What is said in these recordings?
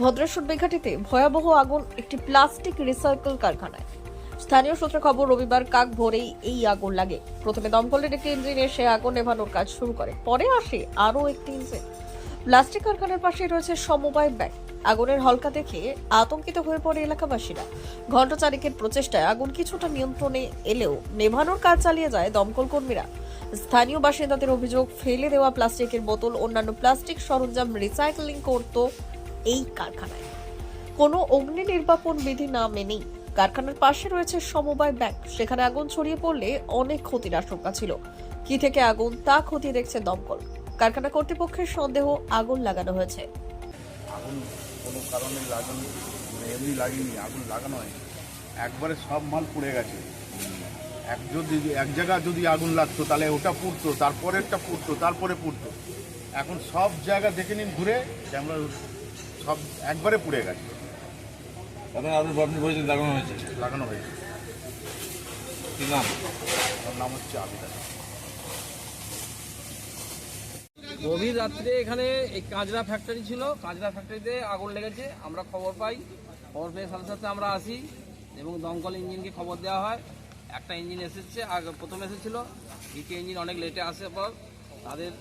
ভদ্রেশ্বর বেঘাটিতে ভয়াবহ আগুন, একটি প্লাস্টিক রিসাইকেল কারখানায়। স্থানীয় সূত্রে খবর, রবিবার কাক ভোরেই এই আগুন লাগে। প্রথমে দমকলের একটি ইঞ্জিন এসে আগুন নেভানোর কাজ শুরু করে। পরে আসে আরও একটি ইঞ্জিন। প্লাস্টিক কারখানার পাশে রয়েছে সমবায় ব্যাংক। আগুনের হলকা দেখে আতঙ্কিত হয়ে পড়ে এলাকাবাসীরা। ঘণ্টা চারিকের প্রচেষ্টায় আগুন কিছুটা নিয়ন্ত্রণে এলেও নেভানোর কাজ চালিয়ে যায় দমকল কর্মীরা। স্থানীয় বাসিন্দাদের অভিযোগ, ফেলে দেওয়া প্লাস্টিকের বোতল, অন্যান্য প্লাস্টিক সরঞ্জাম রিসাইক্লিং করত এই কারখানায়। কোনো অগ্নি নির্বাপন বিধি না মেনেই কারখানার পাশে রয়েছে সমবায় ব্যাংক। সেখানে আগুন ছড়িয়ে পড়লে অনেক ক্ষতির আশঙ্কা ছিল। কি থেকে আগুন, তা খতিয়ে দেখছে দমকল। কারখানা কর্তৃপক্ষের সন্দেহ আগুন লাগানো হয়েছে। আগুন কোনো কারণে লাগানো মানে এমনি লাগেনি, আগুন লাগানো হয় একবারে সব মাল পুড়ে গেছে। এক যদি, এক জায়গা যদি আগুন লাগতো, তাহলে ওটা পুড়তো, তারপরেরটা পুড়তো, তারপরে পুড়তো। এখন সব জায়গা দেখে নিন, ঘুরে যে আমরা সব একবারে পুড়ে গেছে। তারপরে আপনি আপনি বলেছেন লাগানো হয়েছে? লাগানো হয়েছে। কি নাম? ওর নাম হচ্ছে আবিদা। গভীর রাত্রে এখানে এই কাঁচরা ফ্যাক্টরি ছিল। কাঁচরা ফ্যাক্টরিতে আগুন লেগেছে। আমরা খবর পাই। খবর পেয়ে সাথে সাথে আমরা আসি এবং দমকল ইঞ্জিনকে খবর দেওয়া হয়। একটা ইঞ্জিন এসেছে আগে প্রথম এসেছিল। দ্বিতীয় ইঞ্জিন অনেক লেটে আসে পর তাদের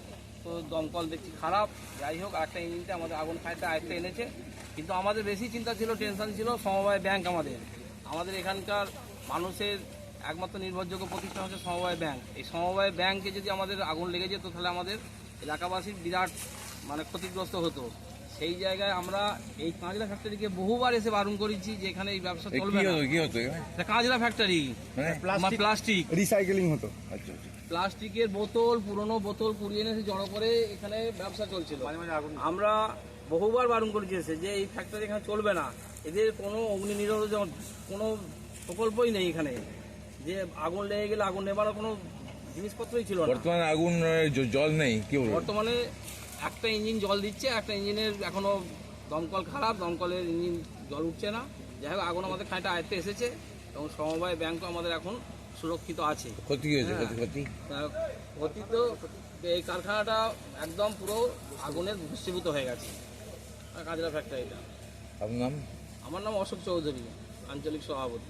তো দমকল দেখছি খারাপ। যাই হোক একটা ইঞ্জিনতে আমাদের আগুন খাইতে আয়ত্তে এনেছে। কিন্তু আমাদের বেশি চিন্তা ছিল টেনশন ছিল সমবায় ব্যাংক আমাদের। আমাদের এখানকার মানুষের একমাত্র নির্ভরযোগ্য প্রতিষ্ঠান হচ্ছে সমবায় ব্যাংক এই সমবায় ব্যাংকে যদি আমাদের আগুন লেগে যেত তাহলে আমাদের এলাকাবাসীর বিরাট মানে ক্ষতিগ্রস্ত হতো। সেই জায়গায় আমরা এই কাঁচরা ফ্যাক্টরিকে বহুবার এসে বারণ করেছি যে এখানে এই ব্যবসা চলবে কি না। হতো কি হতো এখানে? এটা কাঁচরা ফ্যাক্টরি মানে প্লাস্টিক রিসাইকেলিং হতো। আচ্ছা। প্লাস্টিকের বোতল পুরনো বোতল কুড়িয়ে এনে এসে জড়ো করে এখানে ব্যবসা চলছিল। আমরা বহুবার বারণ করেছি এসে যে এই ফ্যাক্টরি এখানে চলবে না। এদের কোনো অগ্নি নিরোধক কোনো প্রকল্পই নেই এখানে। যে আগুন লেগে গেলে আগুন নেবার কোনো জিনিসপত্রই ছিল না। বর্তমানে আগুন জল নেই কি বর্তমানে একটা ইঞ্জিন জল দিচ্ছে একটা ইঞ্জিনের এখনও দমকল খারাপ দমকলের ইঞ্জিন জল উঠছে না। যাই হোক আগুন আমাদের খাঁটা আয়ত্তে এসেছে এবং সমবায় ব্যাংকও আমাদের এখন সুরক্ষিত আছে। ক্ষতি হয়েছে হ্যাঁ। ক্ষতি ক্ষতি। তা এই কারখানাটা একদম পুরো আগুনের ভস্মীভূত হয়ে গেছে। কাজরা ফ্যাক্টরিটা আপনার নাম? আমার নাম অশোক চৌধুরী আঞ্চলিক সভাপতি।